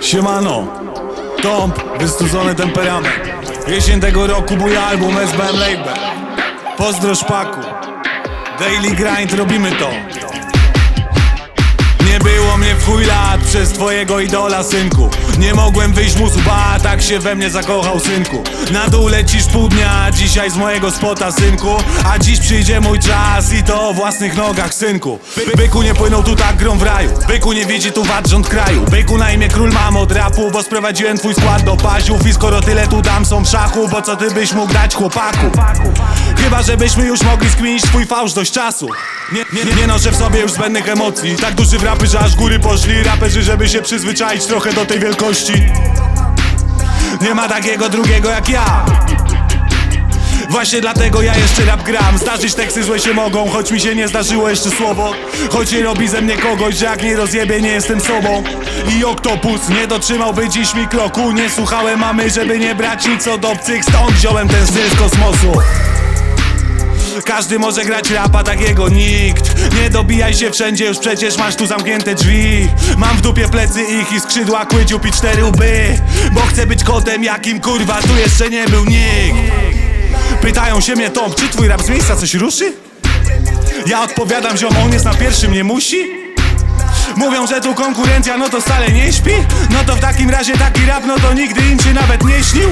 Siemano, Tomp, wystudzony temperament. Jesień tego roku mój album SBM Label. Pozdro szpaku Daily grind, robimy to przez twojego idola, synku. Nie mogłem wyjść mu z łba, tak się we mnie zakochał, synku. Na dół lecisz pół dnia, dzisiaj z mojego spota, synku. A dziś przyjdzie mój czas i to o własnych nogach, synku. By, Byku nie płynął tu tak grą w raju. Byku nie widzi tu wad rząd kraju. Byku na imię król mam od rapu Bo sprowadziłem twój skład do paziów. I skoro tyle tu dam są w szachu Bo co ty byś mógł dać chłopaku? Chyba żebyśmy już mogli skminić twój fałsz dość czasu. Nie, nie, nie noszę w sobie już zbędnych emocji. Tak duży w rapy, że aż góry poszli Raperzy, żeby się przyzwyczaić trochę do tej wielkości. Nie ma takiego drugiego jak ja. Właśnie dlatego ja jeszcze rap gram. Zdarzyć teksty złe się mogą, choć mi się nie zdarzyło jeszcze słowo. Choć nie robi ze mnie kogoś, że jak nie rozjebie nie jestem sobą. I oktopus nie dotrzymałby dziś mi kroku Nie słuchałem mamy, żeby nie brać nic od obcych. Stąd wziąłem ten styl z kosmosu każdy może grać rapa, takiego nikt. Nie dobijaj się wszędzie, już przecież masz tu zamknięte drzwi. Mam w dupie plecy ich i skrzydła kłydziup i cztery łby. Bo chcę być kotem, jakim kurwa tu jeszcze nie był nikt. Pytają się mnie Tom, czy twój rap z miejsca coś ruszy? Ja odpowiadam, ziom, on jest na pierwszym, nie musi? Mówią, że tu konkurencja, no to wcale nie śpi. No to w takim razie taki rap, no to nigdy im się nawet nie śnił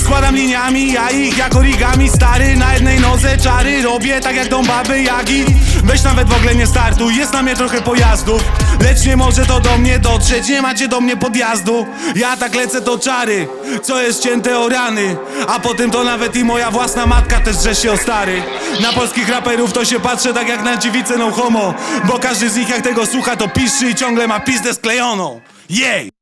Składam liniami, ja ich jak origami Stary, na jednej nodze czary Robię tak jak dom baby Jagi Weź nawet w ogóle nie startuj, jest na mnie trochę pojazdów. Lecz nie może to do mnie dotrzeć Nie macie do mnie podjazdu. Ja tak lecę to czary Co jest cięte o rany. A potem to nawet i moja własna matka też drze się o stary. Na polskich raperów to się patrzę tak jak na dziewicę no homo. Bo każdy z nich jak tego słucha to piszczy i ciągle ma pizdę sklejoną. Jej!